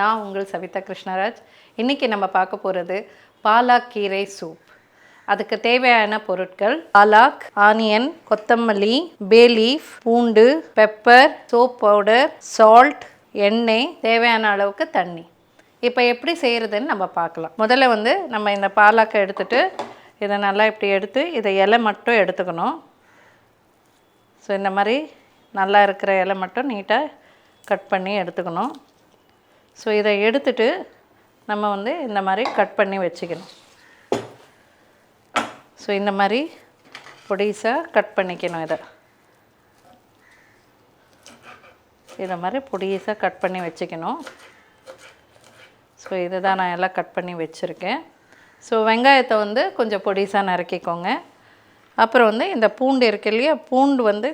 நான் உங்கள் சவிதா கிருஷ்ணராஜ். இன்றைக்கி நம்ம பார்க்க போகிறது பாலாக் கீரை சூப். அதுக்கு தேவையான பொருட்கள் பாலாக் ஆனியன் கொத்தமல்லி பே லீஃப் பூண்டு பெப்பர் சோப் பவுடர் சால்ட் எண்ணெய் தேவையான அளவுக்கு தண்ணி. இப்போ எப்படி செய்கிறதுன்னு நம்ம பார்க்கலாம். முதல்ல வந்து நம்ம இந்த பாலாக்கை எடுத்துட்டு இதை நல்லா இப்படி எடுத்து இதை இலை மட்டும் எடுத்துக்கணும். ஸோ இந்த மாதிரி நல்லா இருக்கிற இலை மட்டும் நீட்டாக கட் பண்ணி எடுத்துக்கணும். ஸோ இதை எடுத்துட்டு நம்ம வந்து இந்த மாதிரி கட் பண்ணி வச்சுக்கணும். ஸோ இந்த மாதிரி பொடிசாக கட் பண்ணிக்கணும் இதை. இதை மாதிரி பொடிசாக கட் பண்ணி வச்சுக்கணும். ஸோ இதை தான் நான் எல்லாம் கட் பண்ணி வச்சுருக்கேன். ஸோ வெங்காயத்தை வந்து கொஞ்சம் பொடிசாக நறுக்கிக்கோங்க. அப்புறம் வந்து இந்த பூண்டு இருக்கு இல்லையா? பூண்டு வந்து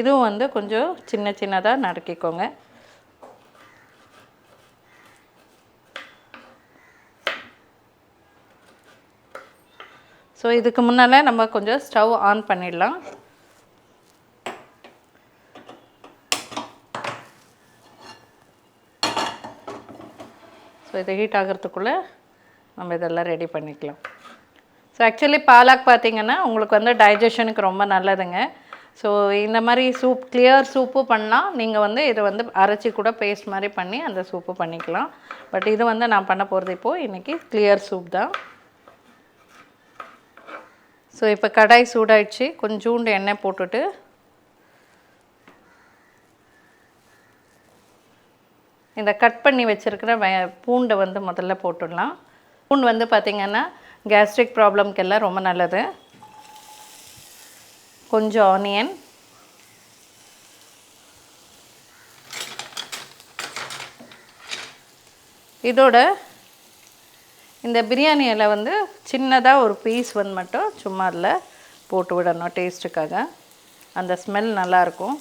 இதுவும் வந்து கொஞ்சம் சின்ன சின்னதாக நறுக்கிக்கோங்க. ஸோ இதுக்கு முன்னால் நம்ம கொஞ்சம் ஸ்டவ் ஆன் பண்ணிடலாம். ஸோ இது ஹீட் ஆகிறதுக்குள்ளே நம்ம இதெல்லாம் ரெடி பண்ணிக்கலாம். ஸோ ஆக்சுவலி பாலாக் பார்த்திங்கன்னா உங்களுக்கு வந்து டைஜஷனுக்கு ரொம்ப நல்லதுங்க. ஸோ இந்த மாதிரி சூப் கிளியர் சூப்பு பண்ணால் நீங்கள் வந்து இதை வந்து அரைச்சி கூட பேஸ்ட் மாதிரி பண்ணி அந்த சூப்பு பண்ணிக்கலாம். பட் இது வந்து நான் பண்ண போகிறது இப்போது இன்றைக்கி கிளியர் சூப் தான். ஸோ இப்போ கடாய் சூடாயிடுச்சு. கொஞ்சோண்டு எண்ணெய் போட்டுட்டு. இந்த கட் பண்ணி வச்சுருக்கிற வெ பூண்டை வந்து முதல்ல போட்டுடலாம். பூண்டு வந்து பார்த்திங்கன்னா கேஸ்ட்ரிக் ப்ராப்ளம்க்கெல்லாம் ரொம்ப நல்லது. கொஞ்சம் ஆனியன் இதோட இந்த பிரியாணி இலை வந்து சின்னதாக ஒரு பீஸ் வந்து மட்டும் சும்மா அதில் போட்டு விடணும் டேஸ்ட்டுக்காக அந்த ஸ்மெல் நல்லாயிருக்கும்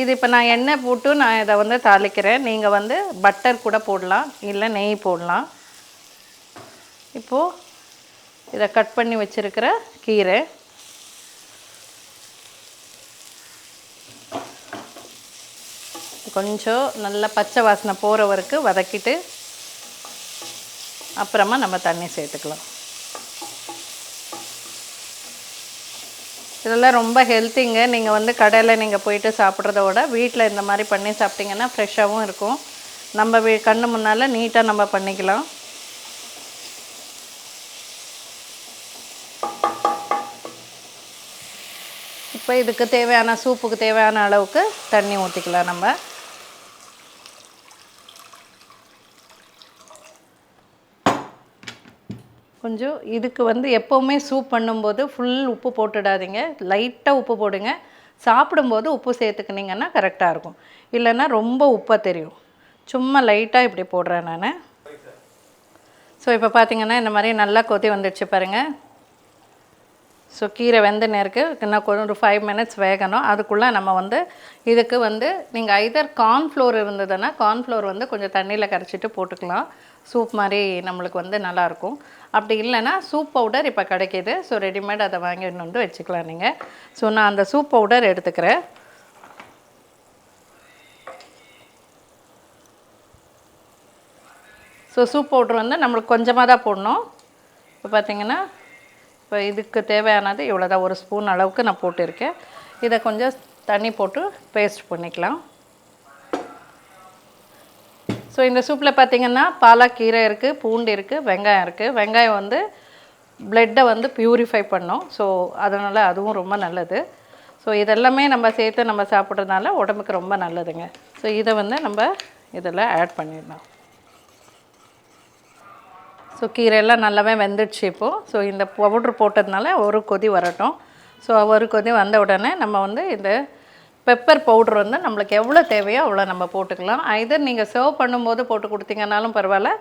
இது இப்போ நான் எண்ணெய் போட்டு நான் இதை வந்து தாளிக்கிறேன். நீங்கள் வந்து பட்டர் கூட போடலாம் இல்லை நெய் போடலாம். இப்போது இதை கட் பண்ணி வச்சுருக்கிற கீரை. கொஞ்சம் நல்லா பச்சை வாசனை போகிற வரைக்கும் வதக்கிட்டு அப்புறமா நம்ம தண்ணி சேர்த்துக்கலாம். இதெல்லாம் ரொம்ப ஹெல்த்திங்க நீங்கள் வந்து கடையில் நீங்கள் போயிட்டு சாப்பிட்றத விட வீட்டில் இந்த மாதிரி பண்ணி சாப்பிட்டிங்கன்னா ஃப்ரெஷ்ஷாகவும் இருக்கும். நம்ம வீ கண்ணு முன்னால் நீட்டாக நம்ம பண்ணிக்கலாம். இப்போ இதுக்கு தேவையான சூப்புக்கு தேவையான அளவுக்கு தண்ணி ஊற்றிக்கலாம் நம்ம. கொஞ்சம் இதுக்கு வந்து எப்போவுமே சூப் பண்ணும்போது ஃபுல் உப்பு போட்டுடாதீங்க. லைட்டாக உப்பு போடுங்க. சாப்பிடும்போது உப்பு சேர்த்துக்கினீங்கன்னா கரெக்டாக இருக்கும். இல்லைன்னா ரொம்ப உப்பாக தெரியும். சும்மா லைட்டாக இப்படி போடுறேன் நான். ஸோ இப்போ பார்த்தீங்கன்னா இந்த மாதிரி நல்லா கொதி வந்துடுச்சு பாருங்கள் ஸோ கீரை வெந்த நேருக்கு இன்னும் ஒரு ஃபைவ் மினிட்ஸ் வேகணும். அதுக்குள்ளே நம்ம வந்து இதுக்கு வந்து நீங்கள் ஐதர் கார்ன்ஃப்ளோர் இருந்ததுன்னா கார்ன்ஃப்ளோர் வந்து கொஞ்சம் தண்ணியில் கரைச்சிட்டு போட்டுக்கலாம். சூப் மாதிரி நம்மளுக்கு வந்து நல்லாயிருக்கும். அப்படி இல்லைன்னா சூப் பவுடர் இப்போ கிடைக்கிது. ஸோ ரெடிமேட் அதை வாங்கிட்டு வந்து வச்சுக்கலாம் நீங்கள் ஸோ நான் அந்த சூப் பவுடர் எடுத்துக்கிறேன். ஸோ சூப் பவுட்ரு வந்து நம்மளுக்கு கொஞ்சமாக தான் போடணும். இப்போ பார்த்தீங்கன்னா இப்போ இதுக்கு தேவையானது இவ்வளோ தான் ஒரு ஸ்பூன் அளவுக்கு நான் போட்டிருக்கேன். இதை கொஞ்சம் தண்ணி போட்டு பேஸ்ட் பண்ணிக்கலாம். ஸோ இந்த சூப்பில் பார்த்தீங்கன்னா பாலா கீரை இருக்குது பூண்டு இருக்குது வெங்காயம் இருக்குது வெங்காயம் வந்து பிளட்டை வந்து ப்யூரிஃபை பண்ணும். ஸோ அதனால் அதுவும் ரொம்ப நல்லது. ஸோ இதெல்லாமே நம்ம சேர்த்து நம்ம சாப்பிட்றதுனால உடம்புக்கு ரொம்ப நல்லதுங்க. ஸோ இதை வந்து நம்ம இதில் ஆட் பண்ணிடலாம். ஸோ கீரையெல்லாம் நல்லாவே வெந்துடுச்சு இப்போது ஸோ இந்த பவுட்ரு போட்டதுனால ஒரு கொதி வரட்டும். ஸோ ஒரு கொதி வந்த உடனே நம்ம வந்து இந்த பெப்பர் பவுட்ரு வந்து நம்மளுக்கு எவ்வளோ தேவையோ அவ்வளோ நம்ம போட்டுக்கலாம். ஐதர் நீங்கள் சர்வ் பண்ணும்போது போட்டு கொடுத்தீங்கன்னாலும் பரவாயில்ல.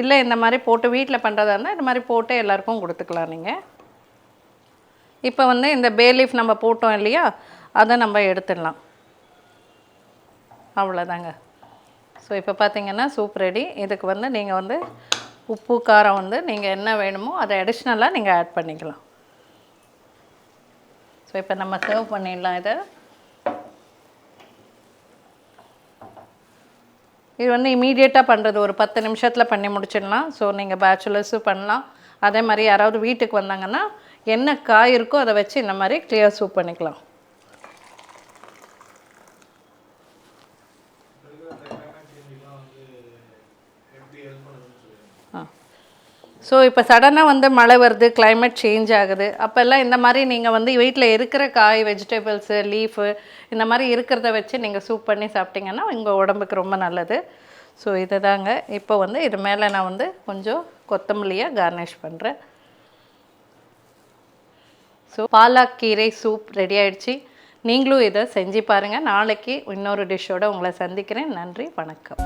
இல்லை இந்த மாதிரி போட்டு வீட்டில் பண்ணுறதா இருந்தால் இந்த மாதிரி போட்டு எல்லாருக்கும் கொடுத்துக்கலாம் நீங்கள் இப்போ வந்து இந்த பே லீஃப் நம்ம போட்டோம் இல்லையா? அதை நம்ம எடுத்துடலாம். அவ்வளோதாங்க ஸோ இப்போ பார்த்தீங்கன்னா சூப் ரெடி இதுக்கு வந்து நீங்கள் வந்து உப்பு காரம் வந்து நீங்கள் என்ன வேணுமோ அதை அடிஷ்னலாக நீங்கள் ஆட் பண்ணிக்கலாம். ஸோ இப்போ நம்ம சர்வ் பண்ணிடலாம் இதை. இது வந்து இமீடியட்டாக பண்ணுறது ஒரு பத்து நிமிஷத்தில் பண்ணி முடிச்சிடலாம். ஸோ நீங்கள் பேச்சுலர்ஸும் பண்ணலாம். அதே மாதிரி யாராவது வீட்டுக்கு வந்தாங்கன்னா என்ன காய் இருக்கோ அதை வச்சு இந்த மாதிரி கிளியர் சூப் பண்ணிக்கலாம். ஸோ இப்போ சடனாக வந்து மழை வருது கிளைமேட் சேஞ்ச் ஆகுது. அப்போல்லாம் இந்த மாதிரி நீங்கள் வந்து வீட்டில் இருக்கிற காய் வெஜிடபிள்ஸு லீஃபு இந்த மாதிரி இருக்கிறத வச்சு நீங்கள் சூப் பண்ணி சாப்பிட்டீங்கன்னா உங்கள் உடம்புக்கு ரொம்ப நல்லது. ஸோ இது தாங்க இப்போ வந்து இது மேலே நான் வந்து கொஞ்சம் கொத்தமல்லியாக கார்னிஷ் பண்ணுறேன் ஸோ பாலாக் கீரை சூப் ரெடி ஆயிடுச்சு. நீங்களும் இதை செஞ்சு பாருங்கள் நாளைக்கு இன்னொரு டிஷ்ஷோடு உங்களை சந்திக்கிறேன். நன்றி வணக்கம்.